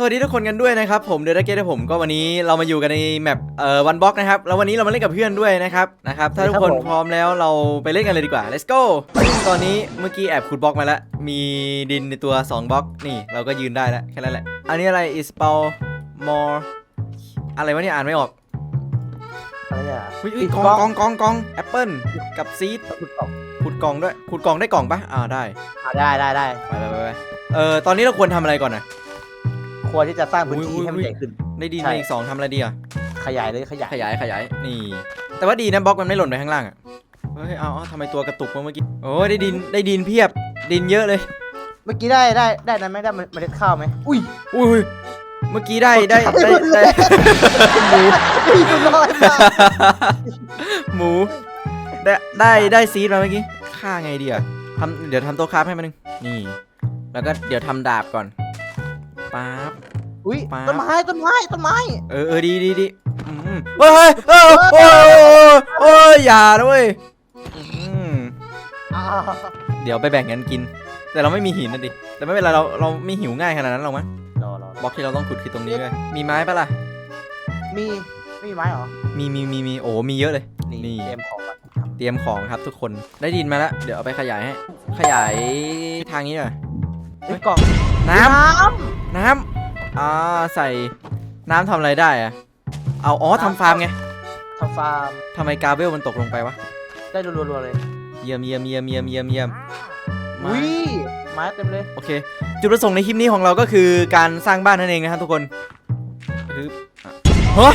สวัสดีทุกคนกันด้วยนะครับผมเดอะเกตผมก็วันนี้เรามาอยู่กันในแมปเอ่อวันบล็อกนะครับแล้ววันนี้เรามาเล่นกับเพื่อนด้วยนะครับนะครับถ้าทุกคนครับผมพร้อมแล้วเราไปเล่นกันเลยดีกว่า let's go ซึ่งตอนนี้เมื่อกี้แอบขุดบล็อกมาแล้ว มีดินในตัว 2บล็อกนี่เราก็ยืนได้แล้วแค่นั้นแหละ อันนี้อะไร is p a l more อะไรวะเนี่ยอ่านไม่ออกอะไรเนี่ยอุ๊ยอุ๊ยอีกกองบล็อกกองกองกองแอปเปิลกับซีดขุดกล่องขุดกล่องด้วยขุดกล่องได้กล่องปะอ่าได้อะได้ได้ได้ไปไปไปไปเออตอนนี้เราควรทำอะไรก่อนนะ ควรที่จะสร้างพื้นอุ้ที่ยให้มันอุ้ยใหญ่ขึ้น ได้ดินใช่มาอีกสองทำอะไรดีอะ ขยายเลยขยายขยายขยายนี่ แต่ว่าดีนะบล็อกมันไม่หล่นไปข้างล่างอะ เฮ้ย เอาเอาทำไมตัวกระตุกวะเมื่อกี้ โอ้ยได้ดินได้ดินเพียบ ดินเยอะเลย เมื่อกี้ได้ได้ได้นั้นไหมได้เมล็ดข้าวไหมอุ้ยอุ้ยเมื่อกี้ได้ได้ได้ได้หมูอุ้ยมันน้อยมากหมูได้ได้ได้ซีดมาเมื่อกี้ฆ่าไงดีอะทำเดี๋ยวทำตัวคราฟให้มันนึงนี่ แล้วก็เดี๋ยวทำดาบก่อน ป๊าบอุ้ย ป๊าบ ต้นไม้ ต้นไม้ ต้นไม้ เออเออดีดีดีอืมเฮ้ยเฮ้ยเฮ้ยโอ้ยโอ้ยโอ้ยอย่านะเว้ยอืมอ่าเดี๋ยวไปแบ่งกันกิน แต่เราไม่มีหินนะดิแต่ไม่เป็นไรเราเราไม่หิวง่ายขนาดนั้นหรอกมั้งรอรอบล็อกที่เราต้องขุดคือตรงนี้เลยมีไม้ปะล่ะมีไม่มีไม้เหรอ มีมีมีมีโอ้มีเยอะเลย นี่นี่ เตรียมของก่อนเตรียมของครับทุกคนได้ดินมาแล้วเดี๋ยวเอาไปขยายให้ขยายทางนี้หน่อย เฮ้ยกล่อง น้ำน้น้ำอ่าใส่น้ำทำอะไรได้อะเอาอ๋อทำฟาร์มไงำทำฟาร์มทำไมกาเบลมันตกลงไปวะได้รัวๆเลย เยี่ยมเยี่ยมเยี่ยมเยี่ยมเยี่ยมเยี่ยมมาอุ้ยไม้เต็มเลยโอเค จุดประสงค์ในคลิปนี้ของเราก็คือการสร้างบ้านนั่นเองนะครับทุกคนฮึบอะฮะ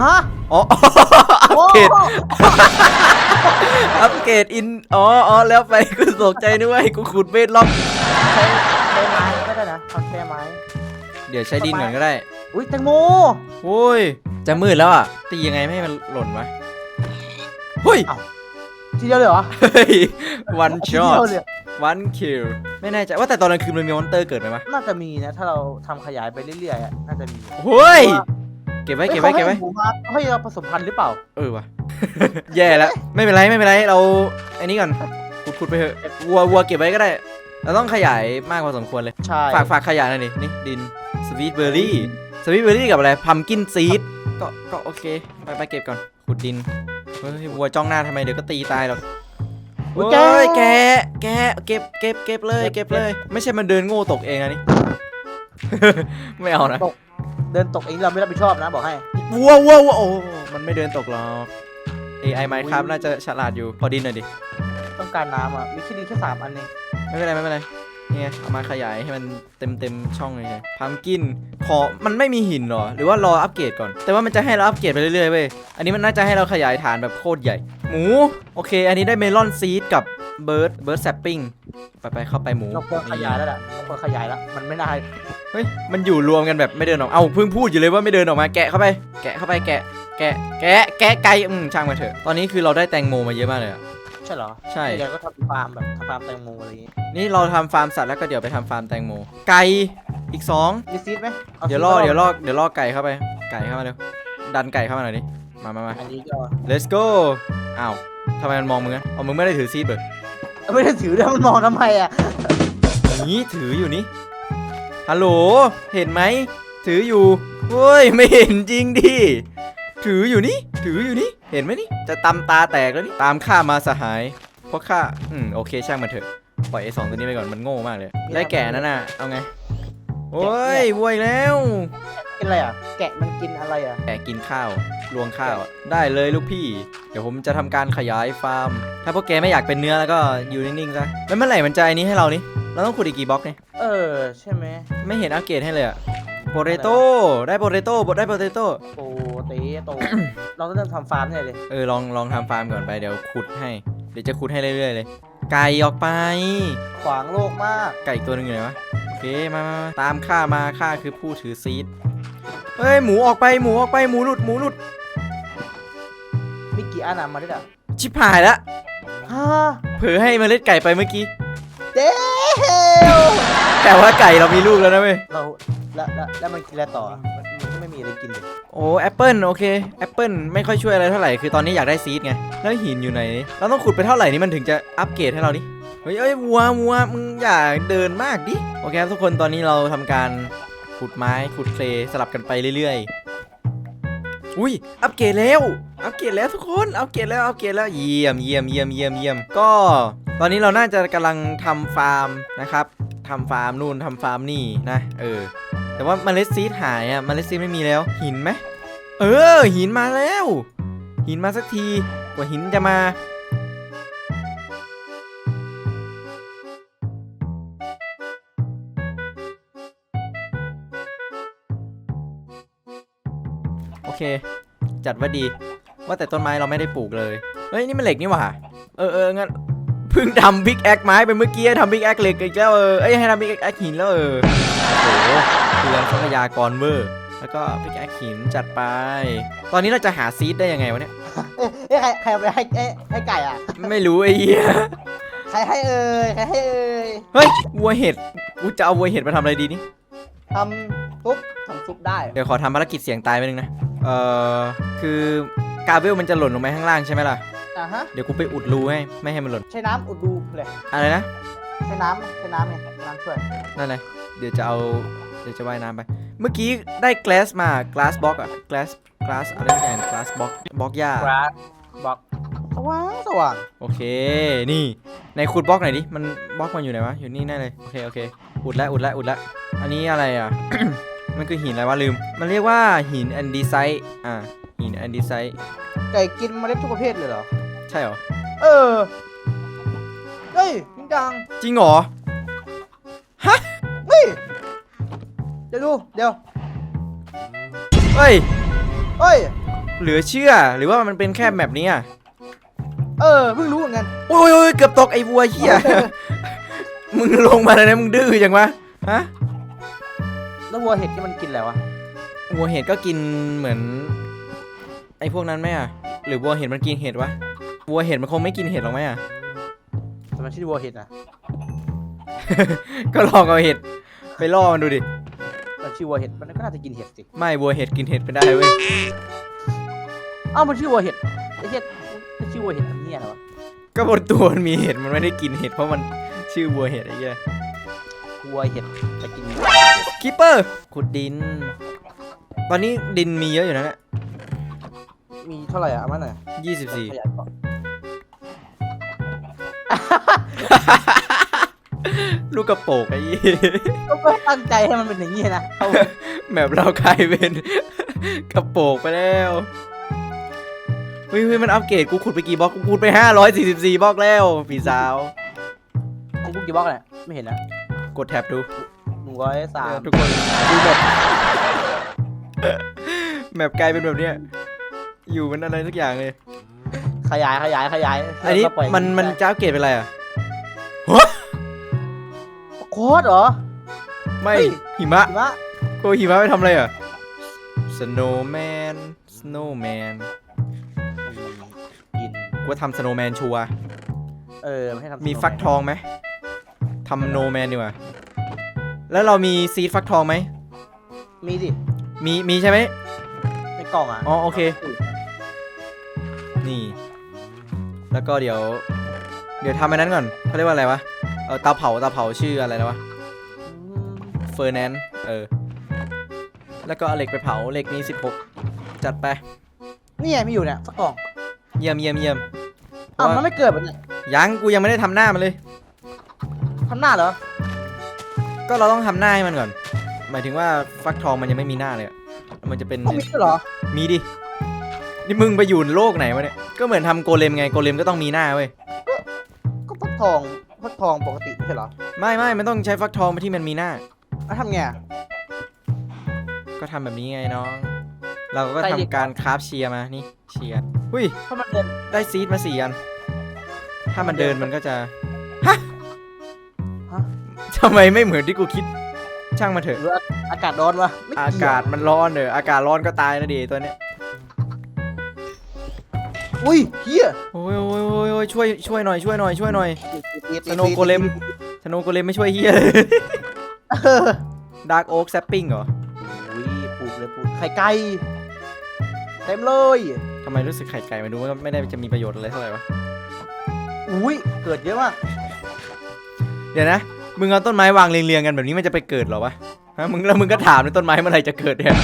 ฮะอ๋ออัปเกรดอัปเกรดอินอ๋ออ๋อแล้วไปกูตกใจนึกว่าให้กูขุดเบสล็อก นะทำแค่ไม้ เดี๋ยวใช้ดินก่อนก็ได้ อุ้ยแตงโมโอ้ย จะมืดแล้วอะ ตียังไงไม่ให้มันหล่นวะเฮ้ยทีเดียวเลยเหรอเฮ้ย one ทีเดียว shot เลย one kill ไม่แน่ใจว่าแต่ตอนกลางคืนมันมีมอนเตอร์เกิดไหมวะน่าจะมีนะ ถ้าเราทำขยายไปเรื่อยๆอะน่าจะมีเฮ้ย เก็บไว้เก็บไว้เก็บไว้อ้ยขาให้หมูมาให้เราผสมพันธุ์หรือเปล่า เออว่ะ แย่แล้ว ไม่เป็นไรไม่เป็นไรเราไอ้นี้ก่อนขุดขุดไปเถอะวัววัวเก็บไว้ก็ได้ เราต้องขยายมากพอสมควรเลย ใช่ฝากฝากขยายหน่อยดินี่ดินสวีทเบอร์รี่สวีทเบอร์รี่กับอะไรพัมกินซีดก็ก็โอเค ไปไปเก็บก่อนขุดดินเฮ้ยวัวจ้องหน้าทำไมเดี๋ยวก็ตีตายหรอกอุ๊ยเฮ้ยแกะแกะเก็บเก็บเก็บเลยเก็บเลย ไม่ใช่มันเดินโง่ตกเองนะนี่ ไม่เอานะเดินตกเองเราไม่รับผิดชอบนะบอกให้วัววัววัวโอ้มันไม่เดินตกหรอก AI Minecraft น่าจะฉลาดอยู่พอดินหน่อยดิ ต้องการน้ำอะมีแค่ดินแค่สามอันเอง ไม่เป็นไรไม่เป็นไรนี่ไงเอามาขยายให้มันเต็มเต็มช่องเลยไงพัมกินขอมันไม่มีหินเหรอ หรือว่ารออัปเกรดก่อน แต่ว่ามันจะให้เราอัปเกรดไปเรื่อยๆเว้ยอันนี้มันน่าจะให้เราขยายฐานแบบโคตรใหญ่ หมู โอเค อันนี้ได้เมลอนซีดกับเบิร์ดเบิร์ดแซปปิ้งไปไปเข้าไปหมูเราควรขยายแล้วล่ะเราควรขยายแล้วมันไม่น่าเฮ้ยมันอยู่รวมกันแบบไม่เดินออกเอ้าเพิ่งพูดอยู่เลยว่าไม่เดินออกมาแกะเข้าไป แกะเข้าไปแกะ แกะแกะแกะไก่อืมช่างมาเถอะตอนนี้คือเราได้แตงโมมาเยอะมากเลยอะใช่เหรอใช่ เดี๋ยวก็ทำฟาร์มแบบทำฟาร์มแตงโมอะไรอย่างงี้นี่เราทำฟาร์มสัตว์แล้วก็เดี๋ยวไปทำฟาร์มแตงโม ไก่อีกสองมีซีดไหมาเดี๋ยวซีล่อมาเดี๋ยวล่อเดี๋ยวล่อไก่เข้าไป ไก่เข้ามาเร็วดันไก่เข้ามาหน่อยดิมามามา อันนี้ก็ let's go อ้าวทำไมมันมองมึงอะเอามึงไม่ได้ถือซีดเบิร์ไม่ได้ถือด้วยมันมองทำไมอะนี่ถืออยู่นี่ฮัลโหลเห็นไหมถืออยู่เฮ้ยไม่เห็นจริงดิถืออยู่นี่ถืออยู่นี่ เห็นไหมนี่ จะตำตาแตกแล้วนี่ ตามข้ามาสหาย เพราะข้า อืม โอเคช่างมันเถอะ ปล่อยไอ้สองตัวนี้ไปก่อน มันโง่มากเลย ได้แก่นั่นน่ะ เอาไง โอ้ยวัวอีกแล้ว กินอะไรอะ แกะมันกินอะไรอะ แกะกินข้าวลวงข้าวอะได้เลยลูกพี่ เดี๋ยวผมจะทำการขยายฟาร์ม ถ้าพวกแกไม่อยากเป็นเนื้อแล้วก็อยู่นิ่งๆซะแล้วเมื่อไหร่มันจะไอ้นี้ให้เรานี่เราต้องขุดอีกกี่บล็อกเนี่ย เออ ใช่ไหมไม่เห็นอัปเกรดให้เลยอะโปเตโต้ได้โปเตโต้ได้โปเตโต้โปเตโต เราต้องเริ่มทำฟาร์มเนี่ยเลยเออลองลองทำฟาร์มก่อนไปเดี๋ยวขุดให้ เดี๋ยวจะขุดให้เรื่อยๆเลย ไก่ออกไป ขวางโลกมาก ไก่อีกตัวหนึงอยู่ไหนวะโอเคมามามาตามข้ามาข้าคือผู้ถือซีดเฮ้ยหมูออกไปหมูออกไปหมูหลุดหมูหลุดมีกี่อันอะมาด้วยอะชิบหายละฮ่าเผลอให้เมล็ดไก่ไปเมื่อกี้ เด้วแต่ว่าไก่เรามีลูกแล้วนะเว้ยเราแล้วแล้วแล้วมันกินอะไรต่อมัน มีอะไรกินเลยโอ้แอปเปิลโอเคแอปเปิลไม่ค่อยช่วยอะไรเท่าไหร่คือตอนนี้อยากได้ซีดไงแล้วหินอยู่ไหน เราต้องขุดไปเท่าไหร่นี่มันถึงจะอัปเกรดให้เราดิเฮ้ยเอ้ยวัววัวมึงอย่าเดินมากดิโอเคครับทุกคนตอนนี้เราทำการขุดไม้ขุดเคลสลับกันไปเรื่อยๆ อุ้ยอัปเกรดแล้วอัปเกรดแล้วทุกคนอัปเกรดแล้วอัปเกรดแล้วเยี่ยมเยี่ยมเยี่ยมเยี่ยมเยี่ยมก็ ตอนนี้เราน่าจะกำลังทำฟาร์มนะครับทำฟาร์มนู่นทำฟาร์มนี่นะเออ แต่ว่าเมล็ดซีดหายอะเมล็ดซีดไม่มีแล้ว หินไหมเออ หินมาแล้ว หินมาสักทีกว่าหินจะมาโอเค จัดว่าดี ว่าแต่ต้นไม้เราไม่ได้ปลูกเลย เฮ้ย นี่มันเหล็กนี่หว่า เออเอองั้นเพิ่งทำพิกแอคไม้ไปเมื่อกี้ทำพิกแอคเหล็กอีกแล้วเออเอ้ยให้ทำพิกแอคหินแล้วเออ โอ้โหเปลืองทรัพยากรเวอร์แล้วก็พิกแอคหินจัดไป ตอนนี้เราจะหาซีดได้ยังไงวะเนี่ย เอ๊ะใครใครเอาไปให้ให้ให้ไก่อะ ไม่รู้ไอ้เหี้ย ใครให้เอ่ยใครให้เอ่ยเฮ้ยวัวเห็ด กูจะเอาวัวเห็ดมาทำอะไรดีนี่ ทำซุปทำซุปได้ เดี๋ยวขอทำภารกิจเสียงตายไปนึงนะ เอ่อ คือกาเบลมันจะหล่นลงไปข้างล่างใช่ไหมล่ะ อะฮะ เดี๋ยวกูไปอุดรูให้ ไม่ให้มันหล่น ใช้น้ำอุดดูเลย อะไรนะ ใช้น้ำใช้น้ำไงน้ำช่วย นั่นเลย เดี๋ยวจะเอาเดี๋ยวจะว่ายน้ำไป เมื่อกี้ได้ glass มา glass box อะ glass glass อะไรสักอย่าง glass box บล็อกหญ้ากราสบอกสว่างสว่างโอเค นี่ในขุดบล็อกหน่อยดิ มันบล็อกมันอยู่ไหนวะ อยู่นี่แน่เลย โอเค โอเค อุดแล้วอุดแล้วอุดแล้วอันนี้อะไรอะ มันคือหินอะไรวะลืม มันเรียกว่าหินแอนดีไซต์อ่า หินแอนดีไซต์ไก่กินเมล็ดทุกประเภทเลยเหรอ ใช่เหรอ เออ เฮ้ยจริงจัง จริงเหรอ เดี๋ยวดู เดี๋ยว เฮ้ย เฮ้ย เหลือเชื่อ หรือว่ามันเป็นแค่แมปนี้อะเออ เพิ่งรู้เหมือนกัน โอ้ยโอ้ยเกือบตกไอ้วัวเหี้ย มึงลงมาเลยนะมึงดื้อจังวะ ฮะ แล้ววัวเห็ดที่มันกินอะไรวะ วัวเห็ดก็กินเหมือน ไอ้พวกนั้นไหมอะ หรือวัวเห็ดมันกินเห็ดวะ วัวเห็ดมันคงไม่กินเห็ดหรอกไหมอะ แต่มันชื่อวัวเห็ดนะก็ลองเอาเห็ดไปล่อมันดูดิมัน ชื่อวัวเห็ดมันก็น่าจะกินเห็ดสิไม่วัวเห็ดกินเห็ดไม่ได้เว้ยเอ้ามันชื่อวัวเห็ดไอ้เห็ดมันชื่อวัวเห็ดอันเนี้ยเหรอวะก็บนตัวมันมีเห็ดมันไม่ได้กินเห็ดเพราะมันชื่อวัวเห็ดไอ้เหี้ยวัวเห็ดจะกินคิปเปอร์ขุดดิน ตอนนี้ดินมีเยอะอยู่นะเนี่ยมีเท่าไหร่อะเอามาหน่อยยี่สิบสี่ ขยายก่อน ลูกกระโปกไอ้เหี้ยก็ไม่ตั้งใจให้มันเป็นอย่างนี้นะเอาแบบเรากลายเป็นกระโปกไปแล้วเฮ้ยเฮ้ยมันอัปเกรดกูขุดไปกี่บล็อกกูขุดไปห้าร้อยสี่สิบสี่บล็อกแล้วพี่สาว ของกูกี่บล็อกเนี่ยไม่เห็นนะกดแท็บดูหนึ่งร้อยสามทุกคนดูแบบแมปกลายเป็นแบบเนี้ยอยู่มันอะไรสักอย่างเลย ขยายขยายขยายอันนี้แล้วก็ปล่อยมันมันจะอัปเกรดเป็นอะไรอะ โคตรเหรอไม่เฮ้ยหิมะหิมะโกหิมะไปทำอะไรอะ snowman snowman กินกูว่าทำ snowman ชัวร์เออไม่ให้ทำมีฟักทองไหมทำ no man ดีกว่าแล้วเรามีซีดฟักทองไหมมีสิมีมีใช่ไหม ในกล่องอะอ๋อโอเค นี่ แล้วก็เดี๋ยว เดี๋ยวทำอันนั้นก่อนเขาเรียกว่าอะไรวะเออเตาเผาเตาเผาชื่ออะไรแล้ววะเฟอร์แนนเออ แล้วก็เอาเหล็กไปเผาเหล็กมี16 จัดไป นี่ไงมีอยู่เนี่ยสักกล่องเยี่ยมเยี่ยมเยี่ยมอ้าวมันไม่เกิดแบบเนี่ยยังกูยังไม่ได้ทำหน้ามันเลย ทำหน้าเหรอ ก็เราต้องทำหน้าให้มันก่อน หมายถึงว่าฟักทองมันยังไม่มีหน้าเลยอะมันจะเป็น ต้องมีด้วยเหรอ มีดิ นี่มึงไปอยู่โลกไหนวะเนี่ย ก็เหมือนทำโกเลมไง โกเลมก็ต้องมีหน้าเว้ย ก็ฟักทอง ฟักทองปกติไม่ใช่เหรอไม่ไม่มันต้องใช้ฟักทองที่มันมีหน้า แล้วทำไงอะก็ทำแบบนี้ไงน้อง เราก็ใส่เหล็กทำการคราฟเชียร์มานี่เชียร์หุ้ย ถ้ามันเดินได้ซีดมาสี่อัน ถ้ามันเดินมันก็จะ ฮะฮะทำไมไม่เหมือนที่กูคิด ช่างมาเถหอะรืออากาศร้อนวะไม่อาเกี่ยวกาศมันร้อนเด้ออากาศร้อนก็ตายนะดิตัวเนี้ย อุ้ยเฮียโอ้ยโอ้ยโอ้ยโอ้ยช่วยช่วยหน่อยช่วยหน่อยช่วยหน่อยสโนว์โกเลมธนูโกเลมไม่ช่วยเฮียเลยเออดาร์กโอ๊กแซปปิ้งเหรออุ้ยปลูกเลยปลูกไข่ไก่เต็มเลยทำไมรู้สึกไข่ไก่มันดูว่าไม่ได้จะมีประโยชน์อะไรเท่าไหร่วะอุ้ยเกิดเยอะมากเดี๋ยวนะมึงเอาต้นไม้วางเรียงๆกันแบบนี้มันจะไปเกิดเหรอวะฮะมึงแล้วมึงก็ถามในต้นไม้เมื่อไหร่จะเกิดเนี่ย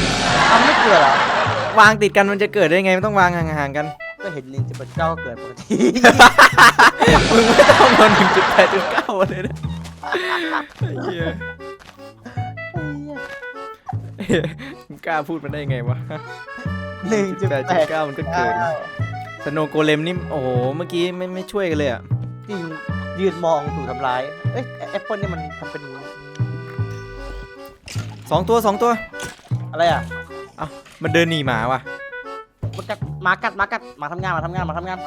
ทำไม่เกิดเหรอวางติดกันมันจะเกิดได้ไงมันต้องวางห่างๆกัน ก็เห็นลิงจะเป็นเจ้าก็เกิดปกติมึงไม่ต้องมาหนึ่งจุดแปดจุดเก้าเลยนะไอ้เหี้ยมึงกล้าพูดมันได้ไงวะหนึ่งจุดแปดแปจุดดเก้ามันก็เกิดสโนว์โกเลมนี่โอ้โหเมื่อกี้ไม่ไม่ช่วยกันเลยอะจริงยืนมองถูกทำร้าย เอ้ยแอปเปิลนี่มันทำเป็นสองตัวสองตัว อะไรอะมันเดินหนีหมาว่ะมันกัดห มากัดหมากัดหมาทำงานหมาทำงานหมาทำงาน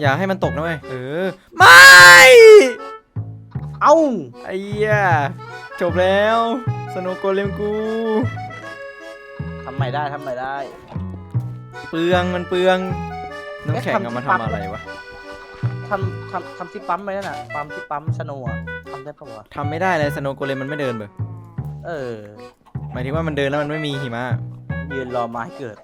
อย่าให้มันตกนะเว้ยเออ ไม่ เอ้าไอ้เหี้ยจบแล้ว สโนว์โกเลมกู ทำใหม่ได้ทำใหม่ได้ เปลืองมันเปลือง น้ำแข็งเอ๊ะทำเอามาที่ปั๊มทำอะไรวะทำทำทำที่ปั๊มไปนั่นน่ะปั๊มที่ปั๊มชโนว์อะทำได้ปะวะทำไม่ได้เลยสโนว์โกเลมมันไม่เดินเบอเออ หมายถึงว่ามันเดินแล้วมันไม่มีหิมะ ยืนรอมาให้เกิด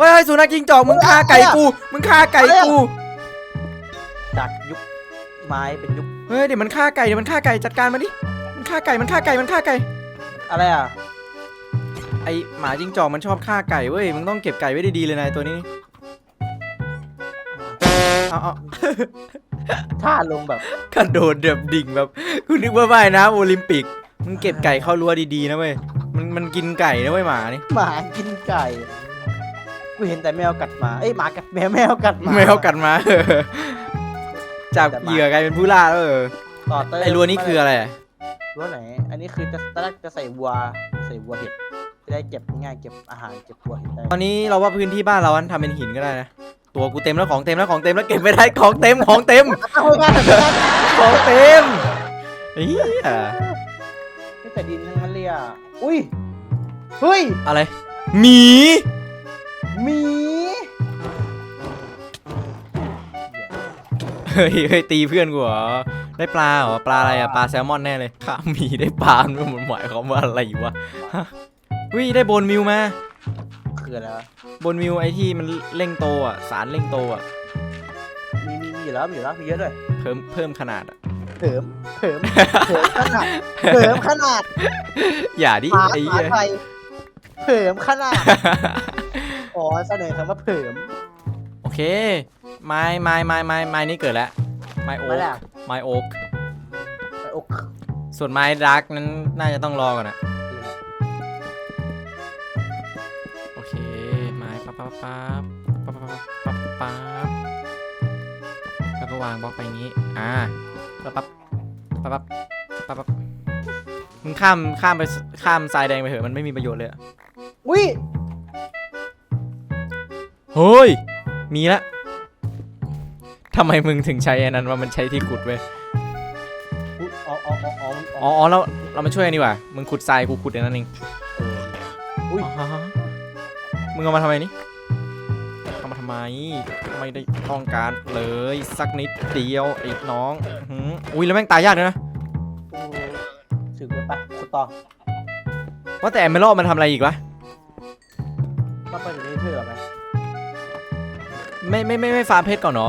เฮ้ยเฮ้ยสุนัขยิงจอกมึงฆ่าไก่กู มึงฆ่าไก่กู จากยุคไม้เป็นยุคเฮ้ยเดี๋ยวมันฆ่าไก่เดี๋ยวมันฆ่าไก่จัดการมันดิ มันฆ่าไก่มันฆ่าไก่มันฆ่าไก่ อะไรอะ ไอหมาจิงจอกมันชอบฆ่าไก่เว้ย มึงต้องเก็บไก่ไว้ดีๆเลยนายตัวนี้ เอาเอาท่าลงแบบกระโดดเดือบดิ่งแบบกูนึกว่าว่ายน้ำโอลิมปิก มึงเก็บไก่เข้ารั้วดีๆนะเว้ย มันมันกินไก่นะเว้ยหมานี่ หมากินไก่ กูเห็นแต่แมวกัดหมาเอ้ยหมากัดแมวแมวกัดหมาไม่เอากัดมา จากเหยื่อกลายเป็นผู้ล่าแล้วเออต่อเติมไอรั้วนี่คืออะไรอะรั้วไหน อันนี้คือจะตอนแรกจะใส่วัวใส่วัวเห็ดจะได้เก็บง่ายเก็บอาหารเก็บวัวเห็ดได้ตอนนี้เราว่าพื้นที่บ้านเราอันทำเป็นหินก็ได้นะ ตัวกูเต็มแล้วของเต็มแล้วของเต็มแล้วเก็บไม่ได้ของเต็มของเต็ม เอาไว้ได้ของเต็มเฮียไม่แต่ดินทั้งนั้นเลยอะอุ้ยเฮ้ยอะไรหมี หมี เฮ้ยเฮ้ยตีเพื่อนกูเหรอ ได้ปลาเหรอ ปลาอะไรอะปลาแซลมอนแน่เลยข้าหมีได้ปลามันมันหมายความว่าอะไรวะฮะวิได้โบนมิวมา คืออะไรวะโบนมิวไอที่มันเร่งโตอะสารเร่งโตอะมีมีมีอยู่แล้วมีอยู่แล้วมีเยอะด้วยเพิ่มเพิ่มขนาดอะ เถิมเถิมเถิมขนาดเถิมขนาดอย่าดิหมาไอ้หเหี้มายไทยเผิมขนาด อ๋อเสนอคำว่าเผิม โอเค ไม้ไม้ไม้ไม้ไม้นี่เกิดแล้ว ไม้โอ๊ไม่กแหละไม้โอ๊ก ไปอกส่วนไม้ดักนั้นน่าจะต้องรอก่อนนะโอเค ไม้ปั๊บปั๊บปั๊บปั๊บปั๊บปั๊บปั๊บแล้วก็วางบล็อกไปอย่างนี้ อ่าปั๊บปั๊บปั๊บปั๊บปั๊บปั๊บมึงข้ามข้ามไปข้ามทรายแดงไปเถอะมันไม่มีประโยชน์เลยอะอุ้ย เฮ้ย มีละทำไมมึงถึงใช้อันนั้นว่ามันใช้ที่ขุดเว้ย อุ๊ยอ๋ออ๋ออ๋ออ๋อมันอ๋ออ๋อเราเรามาช่วยกันดีกว่า มึงขุดทรายกูขุดอันนั้นเองเอออุ้ยอ๋อฮะมึงเอามาทำไมนี่เอามาทำไม ไม่ได้ต้องการเลยสักนิดเดียวไอ้น้องอื้อหืออุ้ยแล้วแม่งตายยากเลยนะโอ้ถึงไปไปขุดต่อว่าแต่แอมเมลมันทำอะไรอีกวะมาไปอยู่ในเธอไหม ไม่ไม่ไม่ไม่ฟาร์มเพชรก่อนเหรอ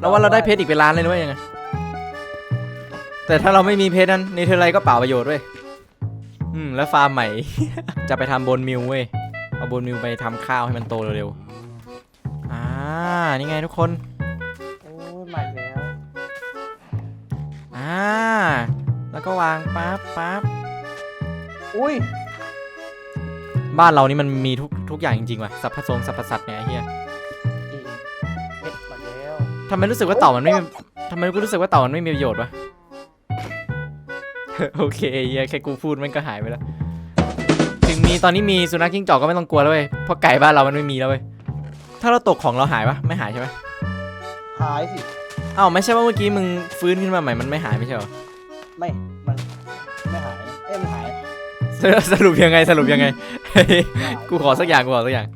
แล้วว่าเราได้เพชรอีกเป็นล้านเลยนะเว้ยยังไงแต่ถ้าเราไม่มีเพชรนั้นในเทอร์ไรก็เปล่าประโยชน์เว้ยอืมแล้วฟาร์มใหม่ จะไปทำบนมิวเว้ยเอาบนมิวไปทำข้าวให้มันโตเร็วๆอ่านี่ไงทุกคนโอ้ยใหม่แล้วอ่าแล้วก็วางปั๊บปั๊บอุ้ย บ้านเรานี่มันมีทุกทุกอย่างจริงๆว่ะสัพพะทรงสัพพสัตว์เนี่ยไอ้เฮียจริงเพชรมาแล้วทำไมรู้สึกว่าเต่ามันไม่มีทำไมกูรู้สึกว่าเต่ามันไม่มีประโยชน์วะ โอเคเฮียแค่กูพูดมันก็หายไปแล้ว ถึงมีตอนนี้มีสุนัขจิ้งจอกก็ไม่ต้องกลัวแล้วเว้ยเพราะไก่บ้านเรามันไม่มีแล้วเว้ยถ้าเราตกของเราหายปะไม่หายใช่ไหมหายสิ อ้าวไม่ใช่ว่าเมื่อกี้มึงฟื้นขึ้นมาใหม่มันไม่หายไม่ใช่เหรอไม่ มันไม่หาย เอ้ยมันหาย สรุปสรุปยังไงสรุปยังไงเฮ้ยหาย กูขอสักอย่างกูขอสักอย่าง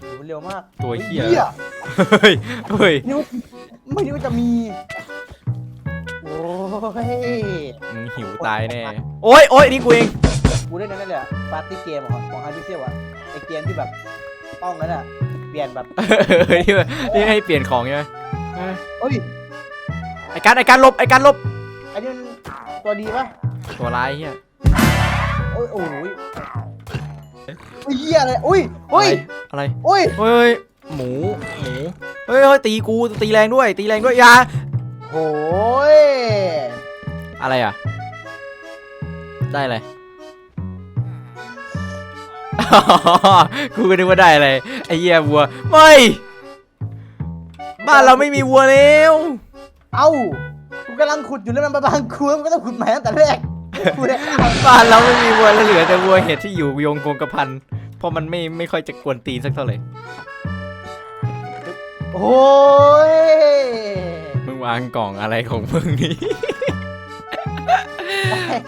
โอ้โหเร็วมากตัวเหี้ยเหี้ย เฮ้ยเฮ้ยนี่ว่าไม่นึกว่าจะมี โอ้ย มึงหิวตายแน่ โอ๊ยโอ๊ยนี่กูเอง กูเล่นนั่นแหละปาร์ตี้เกมของของฮาร์ดพิเซลอะไอเกมที่แบบต้องนั่นอะเปลี่ยนแบบเฮ้ยที่ว่าที่ให้เปลี่ยนของใช่ไหมเฮ้ยเอ้ย ไอการไอการลบไอการลบ อันนี้มันตัวดีปะตัวร้ายเฮีย โอ้ยโอ้ยอุ้ยเหี้ยอะไรอุ้ยอุ้ยอะไรอุ้ยเฮ้ยหมูหมูเฮ้ยเฮ้ยตีกูตีแรงด้วย ตีแรงด้วยอยาโอ้ยอะไรอะ ได้อะไรกูก็นึกว่าได้อะไรไอ้เหี้ยวัวไม่บ้านเราไม่มีวัวแล้ว เอ้ากูกำลังขุดอยู่แล้วมันมาบางคูมันก็ต้องขุดใหม่ตั้งแต่แรกกูได้ข้าว บ้านเราไม่มีวัวแล้วเหลือแต่วัวเห็ดที่อยู่โยงโกงกระพันเพราะมันไม่ไม่ค่อยจะกวนตีนสักเท่าไหร่โอ้ยมึงวางกล่องอะไรของมึงนี่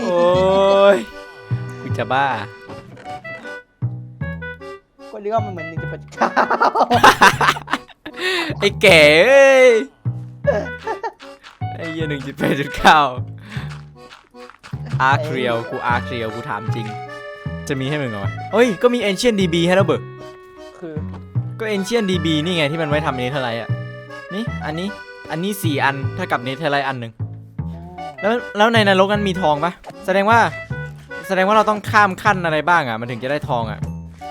โอ้ยกูจะบ้าก็เรียกว่ามันเหมือนหนึ่งจะเป็นข้าวไอ้แก่เอ้ยไอ้เหี้ยหนึ่งจุดแปดจุดเก้า อาร์คเรียวกูอาร์คเรียวกูถามจริง จะมีให้มึงเหรอวะเฮ้ย ก็มี Ancient DB ให้แล้วเบิกคือก็ Ancient DB นี่ไงที่มันไว้ทำเนเธอร์ไลท์อะ นี่ อันนี้ อันนี้4อันเท่ากับเนเธอร์ไลท์อันหนึ่งแล้วแล้วในนรกนั้นมีทองปะแสดงว่า แสดงว่าเราต้องข้ามขั้นอะไรบ้างอะ มันถึงจะได้ทองอะ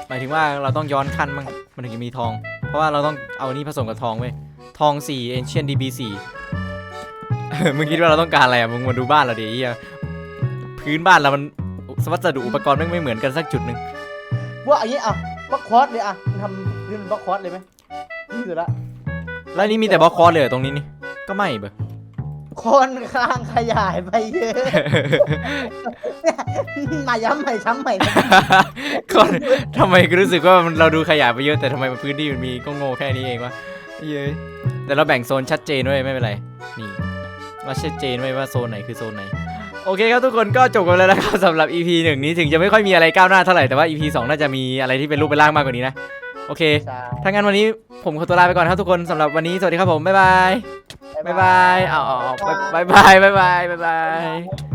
หมายถึงว่าเราต้องย้อนขั้นบ้างมันถึงจะมีทอง เพราะว่าเราต้องเอานี่ผสมกับทองเว้ย ทอง4 Ancient DB 4เออมึงคิดว่าเราต้องการอะไรอะ มึงมาดูบ้านเราดิไอ้เหี้ย พื้นบ้านเรามันวัสดุอุปกรณ์แม่งไม่เหมือนกันสักจุดหนึ่งว่าอันนี้อะบล็อกคอร์สเลยอะมึงทำนี่มันบล็อกคอร์สเลยไหมนี่สุดละแล้วนี่มีแต่บล็อกคอร์สเลยเหรอตรงนี้นี่ก็ไม่เบอคนข้างขยายไปเยอะมาย้ำใหม่ช้ำใหม่นะก่อนทำไมกูรู้สึกว่ามันเราดูขยายไปเยอะแต่ทำไมพื้นที่มันมีก็โง่แค่นี้เองวะเย้ยแต่เราแบ่งโซนชัดเจนไว้ไม่เป็นไรนี่ว่าชัดเจนไว้ว่าโซนไหนคือโซนไหน โอเคครับทุกคนก็จบกันแล้วนะครับสำหรับ EP หนึ่งนี้ถึงจะไม่ค่อยมีอะไรก้าวหน้าเท่าไหร่แต่ว่า EP สองน่าจะมีอะไรที่เป็นรูปเป็นร่างมากกว่านี้นะ โอเค ใช่ถ้างั้นวันนี้ผมขอตัวลาไปก่อนครับทุกคนสำหรับวันนี้สวัสดีครับผมบ๊ายบายบ๊ายบายเอาเอาเอาบ๊ายบายบ๊ายบายบ๊ายบาย